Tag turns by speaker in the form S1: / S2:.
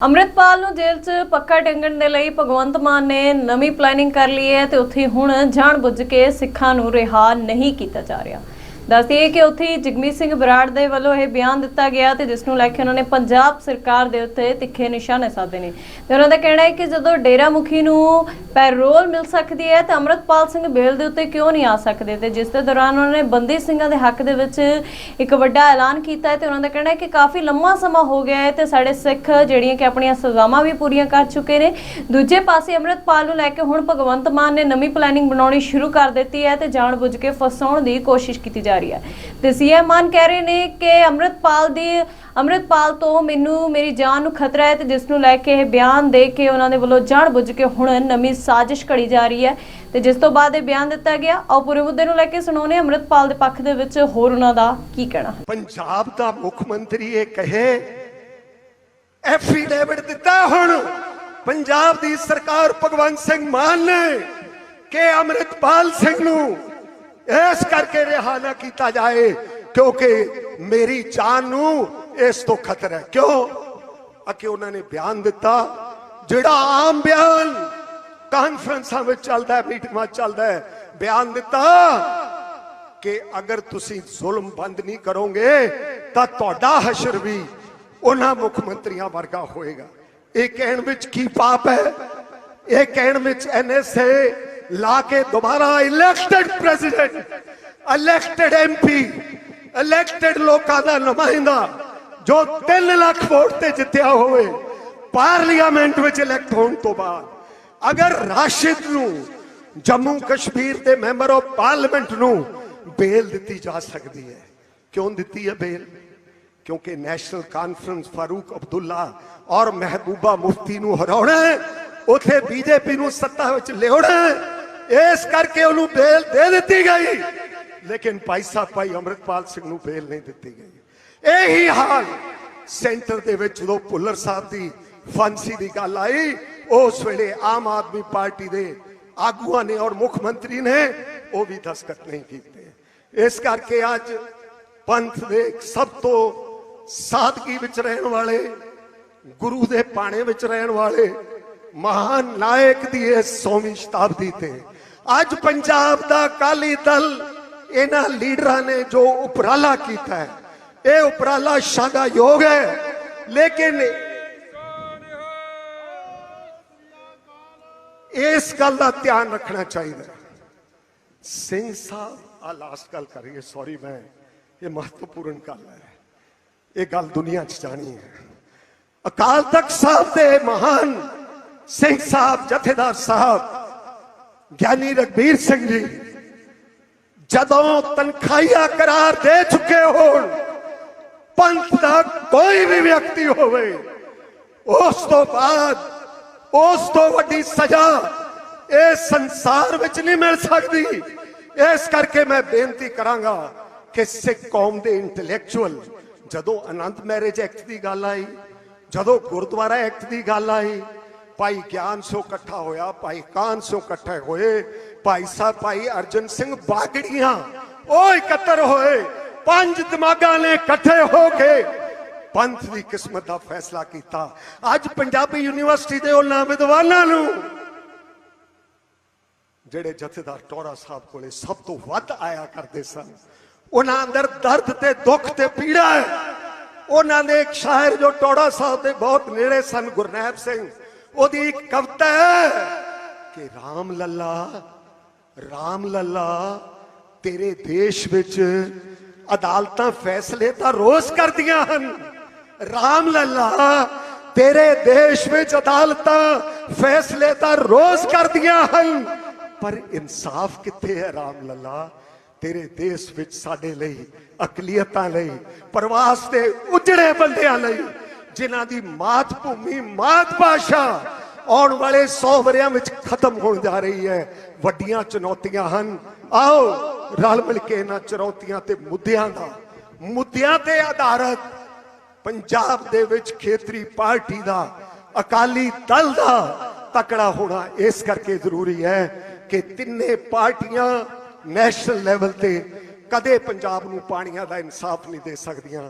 S1: ਅੰਮ੍ਰਿਤਪਾਲ ਨੂੰ ਜੇਲ੍ਹ 'ਚ ਪੱਕਾ ਟੰਗਣ ਦੇ ਲਈ ਭਗਵੰਤ ਮਾਨ ਨੇ ਨਵੀਂ ਪਲੈਨਿੰਗ ਕਰ ਲਈ ਹੈ ਤੇ ਉੱਥੇ ਹੁਣ ਜਾਣਬੁੱਝ ਕੇ ਸਿੱਖਾਂ ਨੂੰ ਰਿਹਾ ਨਹੀਂ ਕੀਤਾ ਜਾ ਰਿਹਾ। ਦੱਸਦੀਏ ਕਿ ਉੱਥੇ ਹੀ ਜਗਮੀਤ ਸਿੰਘ ਬਰਾੜ ਦੇ ਵੱਲੋਂ ਇਹ ਬਿਆਨ ਦਿੱਤਾ ਗਿਆ ਤੇ ਜਿਸ ਨੂੰ ਲੈ ਕੇ ਉਹਨਾਂ ਨੇ ਪੰਜਾਬ ਸਰਕਾਰ ਦੇ ਉੱਤੇ ਤਿੱਖੇ ਨਿਸ਼ਾਨੇ ਸਾਧੇ ਨੇ। ਤੇ ਉਹਨਾਂ ਦਾ ਕਹਿਣਾ ਹੈ ਕਿ ਜਦੋਂ ਡੇਰਾ ਮੁਖੀ ਨੂੰ ਪੈਰੋਲ ਮਿਲ ਸਕਦੀ ਹੈ ਤਾਂ ਅੰਮ੍ਰਿਤਪਾਲ ਸਿੰਘ ਬੇਲ ਦੇ ਉੱਤੇ ਕਿਉਂ ਨਹੀਂ ਆ ਸਕਦੇ ਤੇ ਜਿਸ ਦੇ ਦੌਰਾਨ ਉਹਨਾਂ ਨੇ ਬੰਦੀ ਸਿੰਘਾਂ ਦੇ ਹੱਕ ਦੇ ਵਿੱਚ ਇੱਕ ਵੱਡਾ ਐਲਾਨ ਕੀਤਾ ਹੈ ਤੇ ਉਹਨਾਂ ਦਾ ਕਹਿਣਾ ਹੈ ਕਿ ਕਾਫੀ ਲੰਮਾ ਸਮਾਂ ਹੋ ਗਿਆ ਹੈ ਤੇ ਸਾਡੇ ਸਿੱਖ ਜਿਹੜੀਆਂ ਕਿ ਆਪਣੀਆਂ ਸਜ਼ਾਵਾਂ ਵੀ ਪੂਰੀਆਂ ਕਰ ਚੁੱਕੇ ਨੇ। ਦੂਜੇ ਪਾਸੇ ਅੰਮ੍ਰਿਤਪਾਲ ਨੂੰ ਲੈ ਕੇ ਹੁਣ ਭਗਵੰਤ ਮਾਨ ਨੇ ਨਵੀਂ ਪਲੈਨਿੰਗ ਬਣਾਉਣੀ ਸ਼ੁਰੂ ਕਰ ਦਿੱਤੀ ਹੈ ਤੇ ਜਾਣਬੁੱਝ ਕੇ ਫਸਾਉਣ ਦੀ ਕੋਸ਼ਿਸ਼ ਕੀਤੀ ਜਾ ਰਹੀ ਹੈ। ਤੇ ਸੀਐਮ ਮਾਨ ਕਹਿ ਰਹੇ ਨੇ ਕਿ ਅੰਮ੍ਰਿਤਪਾਲ ਦੀ, ਅੰਮ੍ਰਿਤਪਾਲ ਤੋਂ ਮੈਨੂੰ, ਮੇਰੀ ਜਾਨ ਨੂੰ ਖਤਰਾ ਹੈ ਤੇ ਜਿਸ ਨੂੰ ਲੈ ਕੇ ਇਹ ਬਿਆਨ ਦੇ ਕੇ ਉਹਨਾਂ ਦੇ ਵੱਲੋਂ ਜਾਣਬੁੱਝ ਕੇ ਹੁਣ ਨਵੀਂ ਸਾਜ਼ਿਸ਼ ਘੜੀ ਜਾ ਰਹੀ ਹੈ। ਤੇ ਜਿਸ ਤੋਂ ਬਾਅਦ ਇਹ ਬਿਆਨ ਦਿੱਤਾ ਗਿਆ, ਆਓ ਪੂਰੇ ਮੁੱਦੇ ਨੂੰ ਲੈ ਕੇ ਸੁਣਾਉਣੇ ਅੰਮ੍ਰਿਤਪਾਲ ਦੇ ਪੱਖ ਦੇ ਵਿੱਚ ਹੋਰ ਉਹਨਾਂ ਦਾ ਕੀ ਕਹਿਣਾ।
S2: ਪੰਜਾਬ ਦਾ ਮੁੱਖ ਮੰਤਰੀ ਇਹ ਕਹੇ, ਐਫੀਡੇਵਿਟ ਦਿੱਤਾ ਹੁਣ। ਪੰਜਾਬ ਦੀ ਸਰਕਾਰ ਭਗਵੰਤ ਸਿੰਘ ਮਾਨ ਨੇ ਕਿ ਅੰਮ੍ਰਿਤਪਾਲ ਸਿੰਘ ਨੂੰ ਇਸ ਕਰਕੇ ਰਿਹਾ ਨਾ ਕੀਤਾ ਜਾਏ, ਕਿਉਂਕਿ ਮੇਰੀ ਜਾਨ ਨੂੰ ਇਸ ਤੋਂ ਖਤਰਾ ਹੈ। ਕਿਉਂ? ਅਕੇ ਉਹਨਾਂ ਨੇ ਬਿਆਨ ਦਿੱਤਾ, ਜਿਹੜਾ ਆਮ ਬਿਆਨ ਕਾਨਫਰੰਸਾਂ ਵਿੱਚ ਚੱਲਦਾ ਹੈ, ਮੀਟਿੰਗਾਂ ਚੱਲਦਾ ਹੈ, ਬਿਆਨ ਦਿੱਤਾ ਕਿ ਅਗਰ ਤੁਸੀਂ ਜ਼ੁਲਮ ਬੰਦ ਨਹੀਂ ਕਰੋਗੇ, ਤਾਂ ਤੁਹਾਡਾ ਹਸ਼ਰ ਵੀ ਉਹਨਾਂ ਮੁੱਖ ਮੰਤਰੀਆਂ ਵਰਗਾ ਹੋਏਗਾ। ਇਹ ਕਹਿਣ ਵਿੱਚ ਕੀ ਪਾਪ ਹੈ? ਇਹ ਕਹਿਣ ਵਿੱਚ ਐਨਐਸਏ ਲਾ ਕੇ ਦੁਬਾਰਾ elected president elected MP elected ਲੋਕਾਂ ਦਾ ਨੁਮਾਇੰਦਾ ਜੋ 3 ਲੱਖ ਵੋਟ ਤੇ ਜਿੱਤਿਆ ਹੋਵੇ ਪਾਰਲੀਮੈਂਟ ਵਿੱਚ ਇਲੈਕਟ ਹੋਣ ਤੋਂ ਬਾਅਦ ਅਗਰ ਰਾਸ਼ਿਦ ਨੂੰ ਜੰਮੂ ਕਸ਼ਮੀਰ ਦੇ ਮੈਂਬਰ ਆਫ ਪਾਰਲੀਮੈਂਟ ਨੂੰ ਬੇਲ ਦਿੱਤੀ ਜਾ ਸਕਦੀ ਹੈ ਕਿਉਂ ਦਿੱਤੀ ਹੈ ਬੇਲ ਕਿਉਂਕਿ ਨੈਸ਼ਨਲ ਕਾਨਫਰੰਸ ਫਾਰੂਕ ਅਬਦੁੱਲਾ ਔਰ ਮਹਿਬੂਬਾ ਮੁਫਤੀ ਨੂੰ ਹਰਾਉਣਾ ਹੈ ਉਥੇ ਬੀਜੇਪੀ ਨੂੰ ਸੱਤਾ ਵਿੱਚ ਲਿਆਉਣਾ ਹੈ ਇਸ ਕਰਕੇ ਉਹਨੂੰ ਬੇਲ ਦੇ ਦਿੱਤੀ ਗਈ। ਲੇਕਿਨ ਭਾਈ ਸਾਹਿਬ, ਭਾਈ ਅਮਰਿਤਪਾਲ ਸਿੰਘ ਨੂੰ ਬੇਲ ਨਹੀਂ ਦਿੱਤੀ ਗਈ। ਇਹੀ ਹਾਲ ਸੈਂਟਰ ਦੇ ਵਿੱਚ ਜਦੋਂ ਭੁੱਲਰ ਸਾਹਿਬ ਦੀ ਫਾਂਸੀ ਦੀ ਗੱਲ ਆਈ, ਉਸ ਵੇਲੇ ਆਮ ਆਦਮੀ ਪਾਰਟੀ ਦੇ ਆਗੂਆਂ ਨੇ ਔਰ ਮੁੱਖ ਮੰਤਰੀ ਨੇ ਉਹ ਵੀ ਦਸਤਖਤ ਨਹੀਂ ਕੀਤੇ। ਇਸ ਕਰਕੇ ਅੱਜ ਪੰਥ ਦੇ ਸਭ ਤੋਂ ਸਾਦਗੀ ਵਿੱਚ ਰਹਿਣ ਵਾਲੇ, ਗੁਰੂ ਦੇ ਪਾਣੇ ਵਿੱਚ ਰਹਿਣ ਵਾਲੇ ਮਹਾਨ ਨਾਇਕ ਦੀ ਇਸ 100ਵੀਂ ਸ਼ਤਾਬਦੀ ਤੇ ਅੱਜ ਪੰਜਾਬ ਦਾ ਅਕਾਲੀ ਦਲ ਇਹਨਾਂ ਲੀਡਰਾਂ ਨੇ ਜੋ ਉਪਰਾਲਾ ਕੀਤਾ ਹੈ ਇਹ ਉਪਰਾਲਾ ਸ਼ਾਗਾਯੋਗ ਹੈ ਲੇਕਿਨ ਇਸ ਗੱਲ ਦਾ ਧਿਆਨ ਰੱਖਣਾ ਚਾਹੀਦਾ ਹੈ। ਸਿੰਘ ਸਾਹਿਬ ਆ ਲਾਸਟ ਗੱਲ ਕਰੀਏ ਸੌਰੀ ਮੈਂ ਇਹ ਮਹੱਤਵਪੂਰਨ ਗੱਲ ਹੈ ਇਹ ਗੱਲ ਦੁਨੀਆ 'ਚ ਜਾਣੀ ਹੈ ਅਕਾਲ ਤਖਤ ਸਾਹਿਬ ਦੇ ਮਹਾਨ ਸਿੰਘ ਸਾਹਿਬ ਜਥੇਦਾਰ ਸਾਹਿਬ ਗਿਆਨੀ ਰਗਬੀਰ ਸਿੰਘ ਜੀ, ਜਦੋਂ ਤਨਖਾਹੀਆ ਕਰਾਰ ਦੇ ਚੁੱਕੇ ਹੋਣ, ਪੰਥ ਦਾ ਕੋਈ ਵੀ ਵਿਅਕਤੀ ਹੋਵੇ, ਉਸ ਤੋਂ ਬਾਅਦ, ਉਸ ਤੋਂ ਵੱਡੀ ਸਜ਼ਾ ਇਹ ਸੰਸਾਰ ਵਿੱਚ ਨਹੀਂ ਮਿਲ ਸਕਦੀ। ਇਸ ਕਰਕੇ ਮੈਂ ਬੇਨਤੀ ਕਰਾਂਗਾ ਕਿ ਸਿੱਖ ਕੌਮ ਦੇ ਇੰਟੈਲੈਕਚੁਅਲ ਜਦੋਂ ਆਨੰਦ ਮੈਰਿਜ ਐਕਟ ਦੀ ਗੱਲ ਆਈ, ਜਦੋਂ ਗੁਰਦੁਆਰਾ ਐਕਟ ਦੀ ਗੱਲ ਆਈ ਭਾਈ ਗਿਆਨ ਸੋ ਇਕੱਠਾ ਹੋਇਆ, ਭਾਈ ਕਾਨ ਸੋ ਇਕੱਠੇ ਹੋਏ, ਭਾਈ ਸਾਹਿਬ ਭਾਈ ਅਰਜਨ ਸਿੰਘ ਬਾਗੜੀਆਂ, ਉਹ ਇਕੱਤਰ ਹੋਏ, ਪੰਜ ਦਿਮਾਗਾਂ ਨੇ ਇਕੱਠੇ ਹੋ ਕੇ ਪੰਥ ਦੀ ਕਿਸਮਤ ਦਾ ਫੈਸਲਾ ਕੀਤਾ। ਅੱਜ ਪੰਜਾਬੀ ਯੂਨੀਵਰਸਿਟੀ ਦੇ ਉਹਨਾਂ ਵਿਦਵਾਨਾਂ ਨੂੰ, ਜਿਹੜੇ ਜਥੇਦਾਰ ਟੋੜਾ ਸਾਹਿਬ ਕੋਲੇ ਸਭ ਤੋਂ ਵੱਧ ਆਇਆ ਕਰਦੇ ਸਨ, ਉਹਨਾਂ ਅੰਦਰ ਦਰਦ ਤੇ ਦੁੱਖ ਤੇ ਪੀੜਾ ਹੈ। ਉਹਨਾਂ ਦੇ ਇੱਕ ਸ਼ਾਇਰ ਜੋ ਟੋੜਾ ਸਾਹਿਬ ਦੇ ਬਹੁਤ ਨੇੜੇ ਸਨ, ਗੁਰਨੈਬ ਸਿੰਘ ਉਹਦੀ ਇੱਕ ਕਵਿਤਾ ਹੈ ਕਿ ਰਾਮ ਲੱਲਾ ਰਾਮ ਲੱਲਾ, ਤੇਰੇ ਦੇਸ਼ ਵਿੱਚ ਅਦਾਲਤਾਂ, ਫੈਸਲੇ ਤਾਂ ਰੋਜ਼ ਕਰਦੀਆਂ ਹਨ। ਰਾਮ ਲੱਲਾ, ਤੇਰੇ ਦੇਸ਼ ਵਿੱਚ ਅਦਾਲਤਾਂ, ਫੈਸਲੇ ਤਾਂ ਰੋਜ਼ ਕਰਦੀਆਂ ਹਨ। ਪਰ ਇਨਸਾਫ ਕਿੱਥੇ ਹੈ ਰਾਮ ਲੱਲਾ? ਤੇਰੇ ਦੇਸ਼ ਵਿੱਚ ਸਾਡੇ ਲਈ ਅਕਲੀਅਤਾਂ ਲਈ, ਪ੍ਰਵਾਸ ਦੇ ਉਜੜੇ ਬੰਦਿਆਂ ਲਈ। ਜਿਨ੍ਹਾਂ ਦੀ ਮਾਤ ਭੂਮੀ, ਮਾਤ ਭਾਸ਼ਾ ਆਉਣ ਵਾਲੇ 100 ਵਰਿਆਂ ਵਿੱਚ ਖਤਮ ਹੋਣ ਜਾ ਰਹੀ ਹੈ। ਵੱਡੀਆਂ ਚੁਣੌਤੀਆਂ ਹਨ। ਆਓ, ਰਲ ਮਿਲ ਕੇ ਇਹਨਾਂ ਚੁਣੌਤੀਆਂ ਤੇ ਮੁੱਦਿਆਂ ਦਾ, ਮੁੱਦਿਆਂ ਤੇ ਆਧਾਰਿਤ ਪੰਜਾਬ ਦੇ ਵਿੱਚ ਖੇਤਰੀ ਪਾਰਟੀ ਦਾ, ਅਕਾਲੀ ਦਲ ਦਾ ਤਕੜਾ ਹੋਣਾ ਇਸ ਕਰਕੇ ਜ਼ਰੂਰੀ ਹੈ ਕਿ ਤਿੰਨੇ ਪਾਰਟੀਆਂ ਨੈਸ਼ਨਲ ਲੈਵਲ ਤੇ ਕਦੇ ਪੰਜਾਬ ਨੂੰ ਪਾਣੀਆਂ ਦਾ ਇਨਸਾਫ ਨਹੀਂ ਦੇ ਸਕਦੀਆਂ।